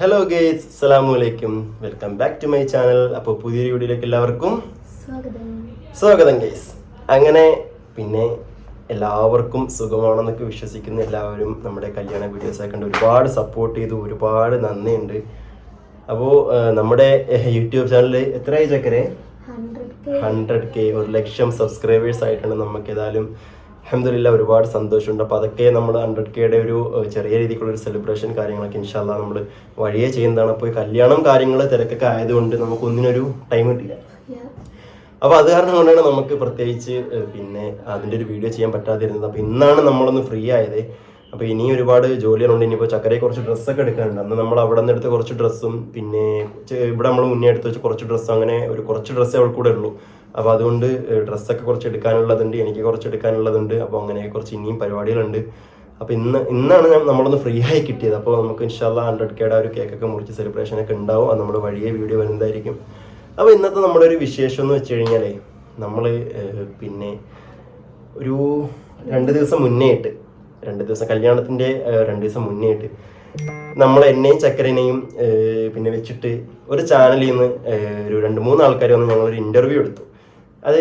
Hello guys അസ്സലാമു അലൈക്കും welcome back to my channel അപ്പോൾ പുതിയൊരു വീഡിയോയിലേക്ക് എല്ലാവർക്കും സ്വാഗതം. ഗേസ് അങ്ങനെ പിന്നെ എല്ലാവർക്കും സുഖമാണെന്നൊക്കെ വിശ്വസിക്കുന്ന എല്ലാവരും നമ്മുടെ കല്യാണ വീഡിയോസ് കണ്ട് ഒരുപാട് സപ്പോർട്ട് ചെയ്തു ഒരുപാട് നന്ദിയുണ്ട്. അപ്പോൾ നമ്മുടെ യൂട്യൂബ് ചാനലിൽ എത്രയായി ചക്കരെ? ഹൺഡ്രഡ് കെ ഒരു ലക്ഷം സബ്സ്ക്രൈബേഴ്സ് ആയിട്ടാണ് നമുക്ക് ഏതായാലും അഹമ്മദില്ല ഒരുപാട് സന്തോഷമുണ്ട്. അപ്പോൾ അതൊക്കെ നമ്മൾ ഹൺഡ്രഡ് കെയുടെ ഒരു ചെറിയ രീതിക്കുള്ള ഒരു സെലിബ്രേഷൻ കാര്യങ്ങളൊക്കെ ഇൻഷാല്ല നമ്മൾ വഴിയെ ചെയ്യുന്നതാണ്. അപ്പോൾ കല്യാണം കാര്യങ്ങൾ തിരക്കൊക്കെ ആയതുകൊണ്ട് നമുക്ക് ഒന്നിനൊരു ടൈം കിട്ടില്ല. അപ്പോൾ അത് കാരണം കൊണ്ടാണ് നമുക്ക് പ്രത്യേകിച്ച് പിന്നെ അതിന്റെ ഒരു വീഡിയോ ചെയ്യാൻ പറ്റാതിരുന്നത്. അപ്പോൾ ഇന്നാണ് നമ്മളൊന്ന് ഫ്രീ ആയത്. അപ്പോൾ ഇനി ഒരുപാട് ജോലികളുണ്ട്. ഇനിയിപ്പോൾ ചക്കരയെ കുറച്ച് ഡ്രസ്സൊക്കെ എടുക്കാനുണ്ട്. അന്ന് നമ്മൾ അവിടെ നിന്ന് എടുത്ത കുറച്ച് ഡ്രസ്സും പിന്നെ ഇവിടെ നമ്മൾ മുന്നേ എടുത്ത് വെച്ച് കുറച്ച് ഡ്രസ്സും അങ്ങനെ ഒരു കുറച്ച് ഡ്രസ്സേ അവൾക്കൂടെ കൂടെ ഉള്ളൂ. അപ്പോൾ അതുകൊണ്ട് ഡ്രസ്സൊക്കെ കുറച്ച് എടുക്കാനുള്ളതുണ്ട് എനിക്ക് കുറച്ച് എടുക്കാനുള്ളതുണ്ട് അപ്പോൾ അങ്ങനെ കുറച്ച് ഇനിയും പരിപാടികളുണ്ട്. അപ്പോൾ ഇന്ന് ഇന്നാണ് നമ്മളൊന്ന് ഫ്രീ ആയി കിട്ടിയത്. അപ്പോൾ നമുക്ക് ഇൻഷാല്ല ഹൺഡ്രഡ് കേടെ ഒരു കേക്കൊക്കെ മുറിച്ച് സെലിബ്രേഷൻ ഒക്കെ ഉണ്ടാവും. അത് നമ്മുടെ വഴിയെ വീഡിയോ വരുന്നതായിരിക്കും അപ്പോൾ ഇന്നത്തെ നമ്മുടെ ഒരു വിശേഷം എന്ന് വെച്ച് കഴിഞ്ഞാൽ നമ്മൾ പിന്നെ ഒരു രണ്ട് ദിവസം മുന്നേ ആയിട്ട് രണ്ട് ദിവസം കല്യാണത്തിന്റെ രണ്ട് ദിവസം മുന്നേ ആയിട്ട് നമ്മൾ എന്നെയും ചക്കരനെയും പിന്നെ വെച്ചിട്ട് ഒരു ചാനലിൽ നിന്ന് ഒരു രണ്ട് മൂന്ന് ആൾക്കാർ വന്ന് ഞങ്ങളൊരു ഇന്റർവ്യൂ എടുത്തു. അത്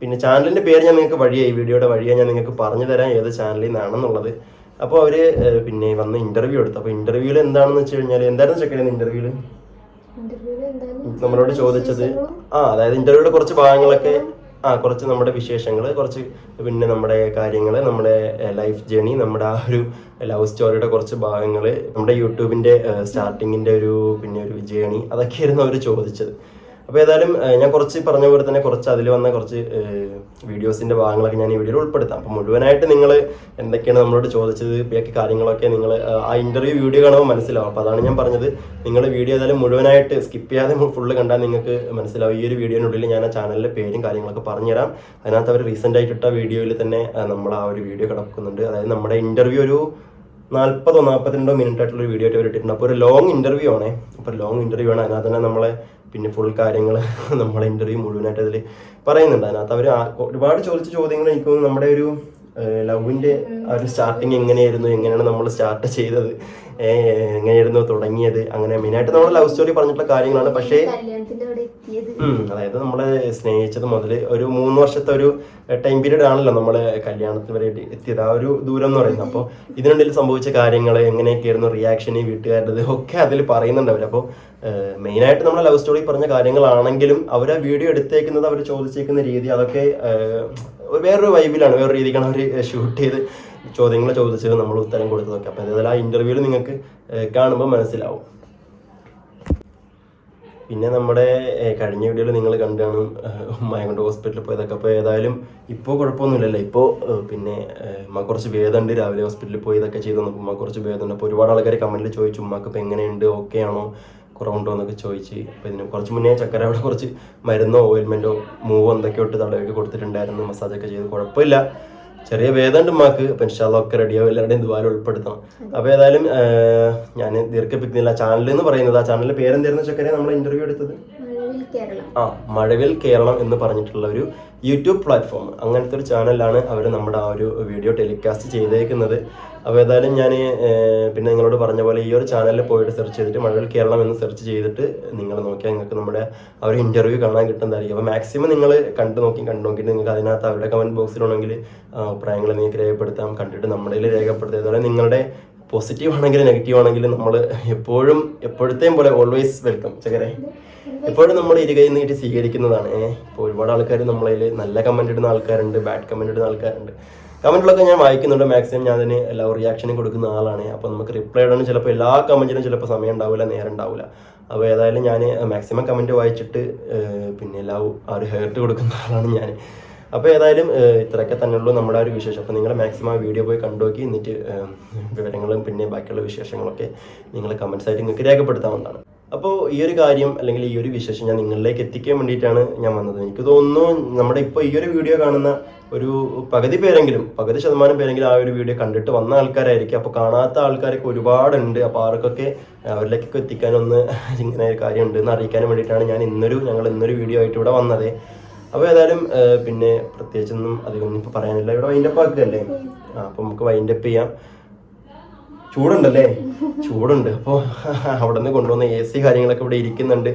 പിന്നെ ചാനലിന്റെ പേര് ഞാൻ നിങ്ങൾക്ക് വഴിയായി വീഡിയോയുടെ വഴിയായി ഞാൻ നിങ്ങൾക്ക് പറഞ്ഞു തരാം ഏത് ചാനലിൽ നിന്നാണെന്നുള്ളത് അപ്പോൾ അവർ പിന്നെ വന്ന് ഇന്റർവ്യൂ എടുത്തു. അപ്പോൾ ഇന്റർവ്യൂവിൽ എന്താണെന്ന് വെച്ച് കഴിഞ്ഞാൽ എന്തായിരുന്നു ചക്കരേന്ന് ഇന്റർവ്യൂവിൽ എന്താണ് നമ്മളോട് ചോദിച്ചത് ആ അതായത് ഇന്റർവ്യൂയുടെ കുറച്ച് ഭാഗങ്ങളൊക്കെ ആ കുറച്ച് നമ്മുടെ വിശേഷങ്ങൾ കുറച്ച് പിന്നെ നമ്മുടെ കാര്യങ്ങൾ നമ്മുടെ ലൈഫ് ജേണി നമ്മുടെ ആ ഒരു ലവ് സ്റ്റോറിയുടെ കുറച്ച് ഭാഗങ്ങൾ നമ്മുടെ യൂട്യൂബിന്റെ സ്റ്റാർട്ടിങ്ങിന്റെ ഒരു പിന്നെ ഒരു ജേണി അതൊക്കെയായിരുന്നു അവർ ചോദിച്ചത്. അപ്പോൾ ഏതായാലും ഞാൻ കുറച്ച് പറഞ്ഞ പോലെ തന്നെ കുറച്ച് അതിൽ വന്ന കുറച്ച് വീഡിയോസിന്റെ ഭാഗങ്ങളൊക്കെ ഞാൻ ഈ വീഡിയോയിൽ ഉൾപ്പെടുത്താം. അപ്പോൾ മുഴുവനായിട്ട് നിങ്ങൾ എന്തൊക്കെയാണ് നമ്മളോട് ചോദിച്ചത് ബാക്കി കാര്യങ്ങളൊക്കെ നിങ്ങൾ ആ ഇന്റർവ്യൂ വീഡിയോ കാണുമ്പോൾ മനസ്സിലാവും. അപ്പോൾ അതാണ് ഞാൻ പറഞ്ഞത്. നിങ്ങൾ വീഡിയോ ഏതായാലും മുഴുവനായിട്ട് സ്കിപ്പ് ചെയ്യാതെ ഫുള്ള് കണ്ടാൽ നിങ്ങൾക്ക് മനസ്സിലാവും. ഈ ഒരു വീഡിയോനുള്ളിൽ ഞാൻ ആ ചാനലിലെ പേരും കാര്യങ്ങളൊക്കെ പറഞ്ഞുതരാം. അതിനകത്ത് അവർ റീസെന്റ് ആയിട്ട് ഇട്ട വീഡിയോയിൽ തന്നെ നമ്മൾ ആ ഒരു വീഡിയോ കിടക്കുന്നുണ്ട്. അതായത് നമ്മുടെ ഇന്റർവ്യൂ ഒരു നാൽപ്പതോ നാൽപ്പത്തിരണ്ടോ മിനിറ്റ് ആയിട്ടുള്ള ഒരു വീഡിയോ ആയിട്ട് ഇട്ടിട്ടുണ്ട് അപ്പോൾ ഒരു ലോങ് ഇന്റർവ്യൂ ആണേ. അപ്പോൾ ലോങ് ഇന്റർവ്യൂ ആണ്. അതിനകത്ത് തന്നെ നമ്മളെ പിന്നെ ഫുൾ കാര്യങ്ങൾ നമ്മളെ ഇന്റർവ്യൂ മുഴുവനായിട്ട് അതിൽ പറയുന്നുണ്ട്. അതിനകത്ത് അവർ ഒരുപാട് ചോദിച്ച ചോദ്യങ്ങൾ എനിക്ക് നമ്മുടെ ഒരു ലവിന്റെ ആ ഒരു സ്റ്റാർട്ടിങ് എങ്ങനെയായിരുന്നു? എങ്ങനെയാണ് നമ്മൾ സ്റ്റാർട്ട് ചെയ്തത്? എങ്ങനെയായിരുന്നു തുടങ്ങിയത്? അങ്ങനെ മെയിനായിട്ട് നമ്മൾ ലവ് സ്റ്റോറി പറഞ്ഞിട്ടുള്ള കാര്യങ്ങളാണ്. പക്ഷേ അതായത് നമ്മളെ സ്നേഹിച്ചത് മുതൽ ഒരു മൂന്ന് വർഷത്തെ ഒരു ടൈം പീരീഡ് ആണല്ലോ നമ്മൾ കല്യാണത്തിന് വരെ എത്തിയത്. ആ ഒരു ദൂരം എന്ന് പറയുന്നത്. അപ്പോൾ ഇതിനുള്ളിൽ സംഭവിച്ച കാര്യങ്ങൾ എങ്ങനെയൊക്കെയായിരുന്നു റിയാക്ഷൻ വീട്ടുകാരുടെ ഒക്കെ അതിൽ പറയുന്നുണ്ട് അവർ അപ്പോൾ മെയിനായിട്ട് നമ്മൾ ലവ് സ്റ്റോറി പറഞ്ഞ കാര്യങ്ങളാണെങ്കിലും അവർ ആ വീഡിയോ എടുത്തേക്കുന്നത് അവർ ചോദിച്ചേക്കുന്ന രീതി അതൊക്കെ വേറൊരു വൈബിലാണ് വേറൊരു രീതിക്കാണ് അവർ ഷൂട്ട് ചെയ്ത് ചോദ്യങ്ങൾ ചോദിച്ചത് നമ്മൾ ഉത്തരം കൊടുത്തതൊക്കെ. അപ്പോൾ അതേപോലെ ആ ഇന്റർവ്യൂവിൽ നിങ്ങൾക്ക് കാണുമ്പോൾ മനസ്സിലാവും. പിന്നെ നമ്മുടെ കഴിഞ്ഞ വീഡിയോയിൽ നിങ്ങൾ കണ്ടാണ് ഉമ്മയെ ഹോസ്പിറ്റലിൽ പോയതൊക്കെ. അപ്പോൾ ഏതായാലും ഇപ്പോൾ കുഴപ്പമൊന്നുമില്ലല്ലോ. ഇപ്പോൾ പിന്നെ ഉമ്മ കുറച്ച് ഭേദമുണ്ട് രാവിലെ ഹോസ്പിറ്റലിൽ പോയി ഇതൊക്കെ ചെയ്ത്. നോക്കുമ്പോൾ കുറച്ച് ഭേദമുണ്ട് അപ്പോൾ ഒരുപാട് ആൾക്കാർ കമന്റിൽ ചോദിച്ചു ഉമ്മക്ക് എങ്ങനെയുണ്ട്? ഓക്കെ ആണോ? കുറവുണ്ടോ എന്നൊക്കെ ചോദിച്ച് അപ്പോൾ ഇതിന് കുറച്ച് മുന്നേ ചക്കര അവിടെ കുറച്ച് മരുന്നോ ഓയിൽമെന്റോ മൂവോ എന്തൊക്കെയോ ഇട്ട് തടവൊക്കെ കൊടുത്തിട്ടുണ്ടായിരുന്നു. മസാജൊക്കെ ചെയ്ത്. കുഴപ്പമില്ല. ചെറിയ വേദമുണ്ട് മാക്ക് ഇൻഷാല്ല ഒക്കെ റെഡിയാവും എല്ലാവരുടെയും ദ്വാരം ഉൾപ്പെടുത്തണം. അപ്പോൾ ഏതായാലും ഞാൻ ദീർഘിപ്പിക്കുന്നില്ല ചാനൽ എന്ന് പറയുന്നത് ആ ചാനലിന്റെ പേരെന്തായിരുന്നു ചക്കരെ? നമ്മൾ ഇന്റർവ്യൂ എടുത്തത്. ആ മഴവിൽ കേരളം എന്ന് പറഞ്ഞിട്ടുള്ള ഒരു യൂട്യൂബ് പ്ലാറ്റ്ഫോം. അങ്ങനത്തെ ഒരു ചാനലിലാണ് അവർ നമ്മുടെ ആ ഒരു വീഡിയോ ടെലികാസ്റ്റ് ചെയ്തേക്കുന്നത്. അപ്പോൾ ഏതായാലും ഞാൻ പിന്നെ നിങ്ങളോട് പറഞ്ഞ പോലെ ഈ ഒരു ചാനലിൽ പോയിട്ട് സെർച്ച് ചെയ്തിട്ട് മഴവിൽ കേരളം എന്ന് സെർച്ച് ചെയ്തിട്ട് നിങ്ങൾ നോക്കിയാൽ നിങ്ങൾക്ക് നമ്മുടെ ആ ഒരു ഇന്റർവ്യൂ കാണാൻ കിട്ടുന്നതായിരിക്കും. അപ്പോൾ മാക്സിമം നിങ്ങൾ കണ്ടു നോക്കി കണ്ടു നോക്കിയിട്ട് നിങ്ങൾക്ക് അതിനകത്ത് അവരുടെ കമന്റ് ബോക്സിലുണ്ടെങ്കിൽ അഭിപ്രായങ്ങൾ നിങ്ങൾക്ക് രേഖപ്പെടുത്താം. കണ്ടിട്ട് നമ്മുടെ കയ്യിൽ രേഖപ്പെടുത്തുക. അതുപോലെ നിങ്ങളുടെ പോസിറ്റീവ് ആണെങ്കിലും നെഗറ്റീവ് ആണെങ്കിലും നമ്മൾ എപ്പോഴും എപ്പോഴത്തെയും പോലെ ഓൾവേസ് വെൽക്കം ചകരെ എപ്പോഴും നമ്മൾ ഇരുകൈ നീട്ടി സ്വീകരിക്കുന്നതാണ്. ഏഹ് ഇപ്പോൾ ഒരുപാട് ആൾക്കാർ നമ്മളതിൽ നല്ല കമന്റ് ഇടുന്ന ആൾക്കാരുണ്ട് ബാഡ് കമന്റ് ഇടുന്ന ആൾക്കാരുണ്ട്. കമന്റുകളൊക്കെ ഞാൻ വായിക്കുന്നുണ്ട്. മാക്സിമം ഞാൻ അതിന് എല്ലാ റിയാക്ഷനും കൊടുക്കുന്ന ആളാണ്. അപ്പോൾ നമുക്ക് റിപ്ലൈ ഇടാനും ചിലപ്പോൾ എല്ലാ കമന്റിനും ചിലപ്പോൾ സമയം ഉണ്ടാവില്ല നേരം ഉണ്ടാവില്ല. അപ്പോൾ ഏതായാലും ഞാൻ മാക്സിമം കമന്റ് വായിച്ചിട്ട് പിന്നെ എല്ലാ ആ ഒരു ഹേർട്ട് കൊടുക്കുന്ന ആളാണ് ഞാൻ അപ്പോൾ ഏതായാലും ഇത്രയൊക്കെ തന്നെയുള്ളൂ നമ്മുടെ ഒരു വിശേഷം. അപ്പോൾ നിങ്ങൾ മാക്സിമം ആ വീഡിയോ പോയി കണ്ടു നോക്കി എന്നിട്ട് വിവരങ്ങളും പിന്നെ ബാക്കിയുള്ള വിശേഷങ്ങളൊക്കെ നിങ്ങൾ കമൻസ് ആയിട്ട് നിങ്ങൾക്ക് രേഖപ്പെടുത്താവുന്നതാണ്. അപ്പോൾ ഈ ഒരു കാര്യം അല്ലെങ്കിൽ ഈ ഒരു വിശേഷം ഞാൻ നിങ്ങളിലേക്ക് എത്തിക്കാൻ വേണ്ടിയിട്ടാണ് ഞാൻ വന്നത്. എനിക്ക് തോന്നുന്നു നമ്മുടെ ഇപ്പോൾ ഈ ഒരു വീഡിയോ കാണുന്ന ഒരു പകുതി പേരെങ്കിലും പകുതി ശതമാനം പേരെങ്കിലും ആ ഒരു വീഡിയോ കണ്ടിട്ട് വന്ന ആൾക്കാരായിരിക്കും. അപ്പോൾ കാണാത്ത ആൾക്കാരൊക്കെ ഒരുപാടുണ്ട്. അപ്പോൾ ആർക്കൊക്കെ അവരിലേക്കൊക്കെ എത്തിക്കാനൊന്ന് ഇങ്ങനെ ഒരു കാര്യം ഉണ്ട് എന്ന് അറിയിക്കാനും വേണ്ടിയിട്ടാണ് ഞാൻ ഇന്നൊരു ഞങ്ങൾ ഇന്നൊരു വീഡിയോ ആയിട്ട് ഇവിടെ വന്നത്. അപ്പോൾ ഏതായാലും പിന്നെ പ്രത്യേകിച്ചൊന്നും അധികം ഇപ്പോൾ പറയാനില്ല. ഇവിടെ വൈൻഡപ്പ് ആക്കുകയല്ലേ? അപ്പോൾ നമുക്ക് വൈൻഡപ്പ് ചെയ്യാം. ചൂടുണ്ടല്ലേ? ചൂടുണ്ട്. അപ്പോൾ അവിടെ നിന്ന് കൊണ്ടുവന്ന എ സി കാര്യങ്ങളൊക്കെ ഇവിടെ ഇരിക്കുന്നുണ്ട്.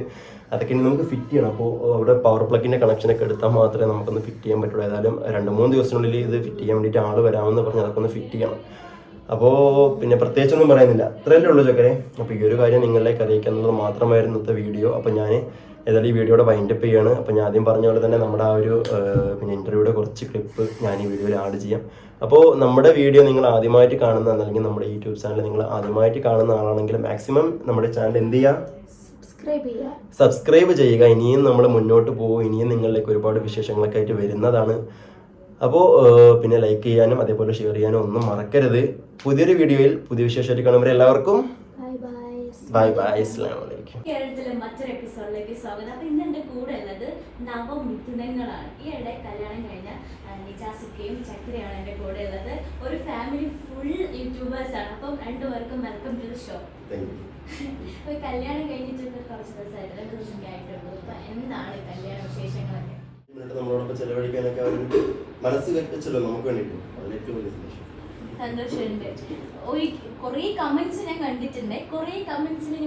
അതൊക്കെ ഇനി നമുക്ക് ഫിറ്റ് ചെയ്യണം. അപ്പോൾ അവിടെ പവർ പ്ലഗിന്റെ കണക്ഷനൊക്കെ എടുത്താൽ മാത്രമേ നമുക്കൊന്ന് ഫിറ്റ് ചെയ്യാൻ പറ്റുള്ളൂ ഏതായാലും രണ്ട് മൂന്ന് ദിവസത്തിനുള്ളിൽ ഇത് ഫിറ്റ് ചെയ്യാൻ വേണ്ടിയിട്ട് ആൾ വരാമെന്ന് പറഞ്ഞ് അതൊക്കെ ഒന്ന് ഫിറ്റ് ചെയ്യണം. അപ്പോൾ പിന്നെ പ്രത്യേകിച്ചൊന്നും പറയുന്നില്ല. അത്രയല്ലേ ഉള്ളൂ ചക്കരെ. അപ്പോൾ ഈ ഒരു കാര്യം നിങ്ങളിലേക്ക് അറിയിക്കുക മാത്രമായിരുന്നു ഇന്നത്തെ വീഡിയോ അപ്പോൾ ഞാൻ ഏതായാലും ഈ വീഡിയോയുടെ വൈൻഡപ്പ് ചെയ്യാണ്. അപ്പോൾ ഞാൻ ആദ്യം പറഞ്ഞ പോലെ തന്നെ നമ്മുടെ ആ ഒരു പിന്നെ ഇന്റർവ്യൂയുടെ കുറച്ച് ക്ലിപ്പ് ഞാൻ ഈ വീഡിയോയിൽ ആഡ് ചെയ്യാം. അപ്പോൾ നമ്മുടെ വീഡിയോ നിങ്ങൾ ആദ്യമായിട്ട് കാണുന്ന അല്ലെങ്കിൽ നമ്മുടെ യൂട്യൂബ് ചാനൽ നിങ്ങൾ ആദ്യമായിട്ട് കാണുന്ന ആളാണെങ്കിൽ മാക്സിമം നമ്മുടെ ചാനൽ എന്ത് ചെയ്യുക സബ്സ്ക്രൈബ് ചെയ്യുക. ഇനിയും നമ്മൾ മുന്നോട്ട് പോകും. ഇനിയും നിങ്ങളിലേക്ക് ഒരുപാട് വിശേഷങ്ങളൊക്കെ ആയിട്ട് വരുന്നതാണ്. അപ്പോൾ പിന്നെ ലൈക്ക് ചെയ്യാനും അതേപോലെ ഷെയർ ചെയ്യാനും ഒന്നും മറക്കരുത്. പുതിയൊരു വീഡിയോയിൽ പുതിയ വിശേഷമായിട്ട് കാണുമ്പോൾ എല്ലാവർക്കും ബൈ ബൈ അസ്സലാമു അലൈക്കും കേരളത്തിലെ മറ്റൊരു എപ്പിസോഡിലേക്ക് സ്വാഗതം. അപ്പൊ ഇന്ന് എന്റെ കൂടെ ഉള്ളത് നവമിഥുനങ്ങളാണ് ഈ ഇടെ കല്യാണം കഴിഞ്ഞ നിജാസുക്കയും ചക്രയാണ് എന്റെ കൂടെ ഉള്ളത്. ഒരു ഫാമിലി ഫുൾ യൂട്യൂബേഴ്സ് ആണ്. അപ്പം രണ്ടുപേർക്കും വെൽക്കം ടു ദ ഷോ അപ്പൊ കല്യാണം കഴിഞ്ഞിട്ട് കുറച്ച് ദിവസമായിട്ട് രണ്ട് ദിവസമൊക്കെ ആയിട്ടുള്ളൂ അപ്പൊ എന്താണ് കല്യാണ വിശേഷങ്ങളൊക്കെ? നമ്മളോടൊപ്പം ചെലവഴിക്കാനൊക്കെ അവർ മനസ്സ് വെച്ചല്ലോ നമുക്ക് വേണ്ടിയിട്ട്. അതിന് ഏറ്റവും വലിയ സന്തോഷം. സന്തോഷമുണ്ട്. കുറേ കമന്റ്സ് ഞാൻ കണ്ടിട്ടുണ്ട്. കുറേ കമന്റ്സിന്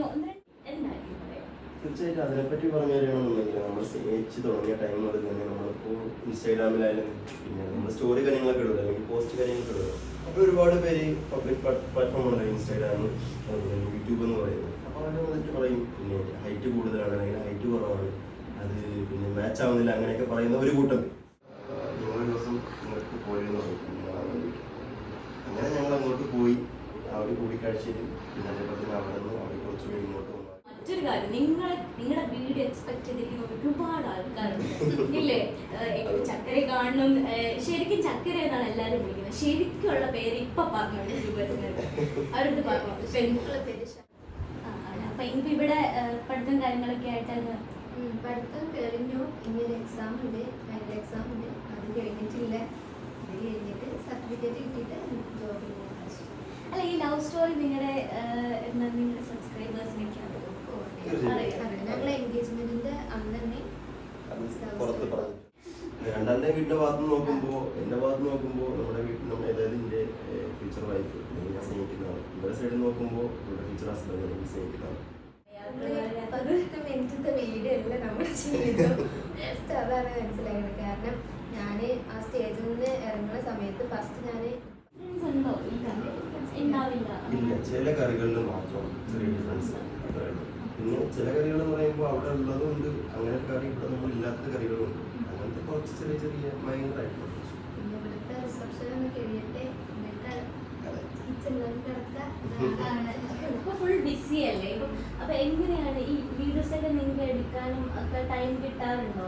തീർച്ചയായിട്ടും അതിനെപ്പറ്റി പറഞ്ഞു തരികയാണെന്നുണ്ടെങ്കിൽ നമ്മൾ സ്നേഹിച്ച് തുടങ്ങിയ ടൈം മുതൽ തന്നെ നമ്മളിപ്പോൾ ഇൻസ്റ്റാഗ്രാമിലായാലും പിന്നെ നമ്മൾ സ്റ്റോറി കാര്യങ്ങളൊക്കെ ഇടുക. അല്ലെങ്കിൽ പോസ്റ്റ് കാര്യങ്ങളൊക്കെ ഇടുക. അപ്പോൾ ഒരുപാട് പേര് പബ്ലിക് പ്ലാറ്റ്ഫോം ഉണ്ട്. ഇൻസ്റ്റാഗ്രാം യൂട്യൂബ് എന്ന് പറയുന്നത്. അപ്പോൾ അവർ വന്നിട്ട് പറയും പിന്നെ ഹൈറ്റ് കൂടുതലാണ്. അല്ലെങ്കിൽ ഹൈറ്റ് കുറവാണ്. അത് പിന്നെ മാച്ച് ആവുന്നില്ല. അങ്ങനെയൊക്കെ പറയുന്ന ഒരു കൂട്ടം. ഞങ്ങൾ ദിവസം നിങ്ങൾക്ക് പോയെന്ന് പറയും അങ്ങനെ ഞങ്ങൾ അങ്ങോട്ട് പോയി. ആ ഒരു കൂടിക്കാഴ്ചയിൽ പിന്നെ അതേപോലെ തന്നെ അവിടെ നിന്ന് അവർ കുറച്ചുകൂടി ഇങ്ങോട്ട് വന്നു. മറ്റൊരു കാര്യം നിങ്ങളെ നിങ്ങളുടെ വീട് എക്സ്പെക്ട് ചെയ്തിരിക്കുന്ന ഒരുപാട് ആൾക്കാരുണ്ട്. ഇല്ലേ? ഏഹ് ചക്കര കാണണം. ശരിക്കും ചക്കര എന്നാണ് എല്ലാരും വിളിക്കുന്നത്. ശരിക്കുള്ള പേര് ഇപ്പൊ പറഞ്ഞു അവരടുത്ത് പറഞ്ഞു പെൺകുട്ടികളുടെ പേര് ആണ്. അപ്പൊ ഇനിയിപ്പോ ഇവിടെ പഠിത്തം കാര്യങ്ങളൊക്കെ ആയിട്ടാണ്? പഠിത്തം കഴിഞ്ഞു. ഇനി ഒരു എക്സാം ഉണ്ട്. അതിന്റെ എക്സാം ഉണ്ട്. അത് കഴിഞ്ഞിട്ടില്ല. അത് കഴിഞ്ഞിട്ട് സർട്ടിഫിക്കറ്റ് കിട്ടിയിട്ട് ജോബിന് അല്ല ഈ ലവ് സ്റ്റോറി നിങ്ങളുടെ നിങ്ങളുടെ സബ്സ്ക്രൈബേഴ്സിനൊക്കെ ഞങ്ങളെ എൻഗേജ്മെന്റിന്റെ അന്ന് തന്നെ രണ്ടാമത്തെ വീടിന്റെ ഭാഗത്ത് നിന്ന് നോക്കുമ്പോ എന്റെ ഭാഗത്ത് നിന്ന് നോക്കുമ്പോ നമ്മുടെ വീട്ടിൽ നമ്മുടെ അതായത് ഫ്യൂച്ചർ വൈഫ് ഞാൻ സ്നേഹിക്കുന്നതാണ്. ഇവരുടെ സൈഡിൽ നോക്കുമ്പോ ഇവരുടെ ഫ്യൂച്ചർ ഹസ്ബൻഡ് സ്നേഹിക്കുന്നതാണ്. അല്ല നമ്മൾ അതാണ് മനസ്സിലായത്. കാരണം ഞാൻ ആ സ്റ്റേജിൽ നിന്ന് ഇറങ്ങുന്ന സമയത്ത് ഫസ്റ്റ് ഞാൻ ഉണ്ടോ? ഇല്ല. ചില കറികളിൽ മാത്രം ചെറിയ ഡിഫറൻസ് പിന്നെ ചില കറികൾ എന്ന് പറയുമ്പോൾ അവിടെ ഉള്ളതുകൊണ്ട് അങ്ങനെ കറി ഇവിടെ നമ്മൾ ഇല്ലാത്ത കറികളുണ്ട് അങ്ങനത്തെ കുറച്ച് ചെറിയ ചെറിയ. പിന്നെ ഇവിടുത്തെ റിസപ്ഷൻ ഒന്ന് കഴിയട്ടെ. എന്നിട്ട് അതെ. അപ്പൊ എങ്ങനെയാണ് ഈ വീഡിയോസ് ഒക്കെ നിങ്ങൾക്ക് എടുക്കാനും ഒക്കെ ടൈം കിട്ടാറുണ്ടോ